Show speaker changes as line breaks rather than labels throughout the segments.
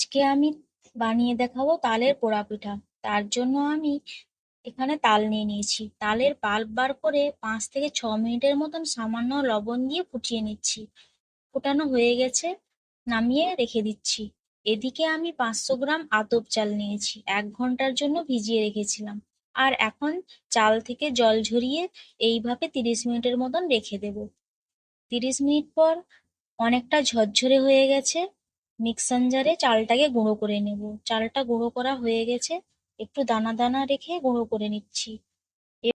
আজকে আমি বানিয়ে দেখাবো তালের পোড়া পিঠা তার জন্য আমি এখানে তাল নিয়ে নিয়েছি। তালের পাল্প বার করে পাঁচ থেকে ছ মিনিটের মতন সামান্য লবণ দিয়ে ফুটিয়ে নিচ্ছি। ফোটানো হয়ে গেছে, নামিয়ে রেখে দিচ্ছি। এদিকে আমি পাঁচশো গ্রাম আতপ চাল নিয়েছি, এক ঘণ্টার জন্য ভিজিয়ে রেখেছিলাম। আর এখন চাল থেকে জল ঝরিয়ে এইভাবে তিরিশ মিনিটের মতন রেখে দেব। তিরিশ মিনিট পর অনেকটা ঝরঝরে হয়ে গেছে মিক্সার জারে চালটাকে গুঁড়ো করে নেব। চালটা গুঁড়ো করা হয়ে গেছে। একটু দানা দানা রেখে গুঁড়ো করে নিচ্ছি।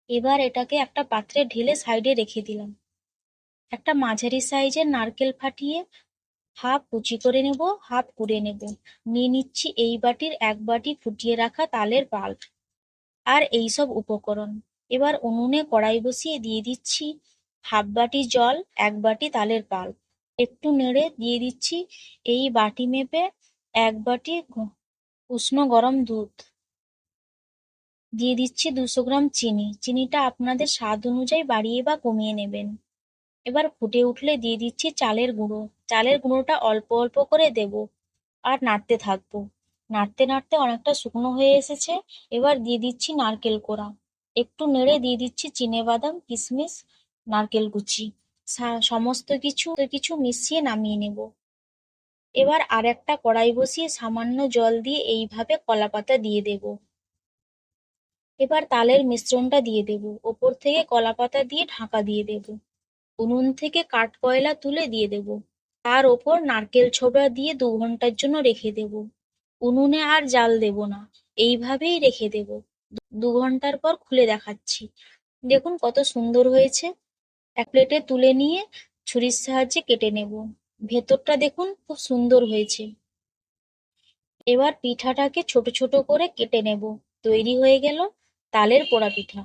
এবার এটাকে একটা পাত্রে ঢেলে সাইডে রেখে দিলাম। একটা মাঝারি সাইজের নারকেল ফাটিয়ে হাফ কুচি করে নেব, হাফ কুড়ে নেব। নিয়ে নিচ্ছি এই বাটির এক বাটি ফুটিয়ে রাখা তালের পাল্প। আর এই সব উপকরণ। এবার উনুনে কড়াই বসিয়ে দিয়ে দিচ্ছি হাফ বাটি জল, এক বাটি তালের পাল্প। একটু নেড়ে দিয়ে দিচ্ছি। এই বাটি মেপে এক বাটি উষ্ণ গরম দুধ। দিয়ে দিচ্ছি দুশো গ্রাম চিনি। চিনিটা আপনাদের স্বাদ অনুযায়ী বাড়িয়ে বা কমিয়ে নেবেন। এবার ফুটে উঠলে দিয়ে দিচ্ছি চালের গুঁড়ো। চালের গুঁড়োটা অল্প অল্প করে দেব আর নাড়তে থাকব। নাড়তে নাড়তে অনেকটা শুকনো হয়ে এসেছে। এবার দিয়ে দিচ্ছি নারকেল কোড়া। একটু নেড়ে দিয়ে দিচ্ছি চিনে বাদাম কিশমিশ নারকেল কুচি। সমস্ত কিছু কিছু মিশিয়ে নামিয়ে নেব। এবার আর একটা কড়াই বসিয়ে সামান্য জল দিয়ে এইভাবে কলা পাতা দিয়ে দেব। এবার তালের মিশ্রণটা দিয়ে দেব। ওপর থেকে কলা পাতা দিয়ে ঢাকা দিয়ে দেব। উনুন থেকে কাঠ কয়লা তুলে দিয়ে দেব। তার ওপর নারকেল ছোবড়া দিয়ে দু ঘণ্টার জন্য রেখে দেব। উনুনে আর জাল দেব না। এইভাবেই রেখে দেব। দু- ঘণ্টার পর খুলে দেখাচ্ছি। দেখুন কত সুন্দর হয়েছে। এক প্লেটে তুলে নিয়ে ছুরির সাহায্যে কেটে নেব। ভেতরটা দেখুন খুব সুন্দর হয়েছে। এবার পিঠাটাকে ছোট ছোট করে কেটে নেব। তৈরি হয়ে গেল তালের পোড়া পিঠা।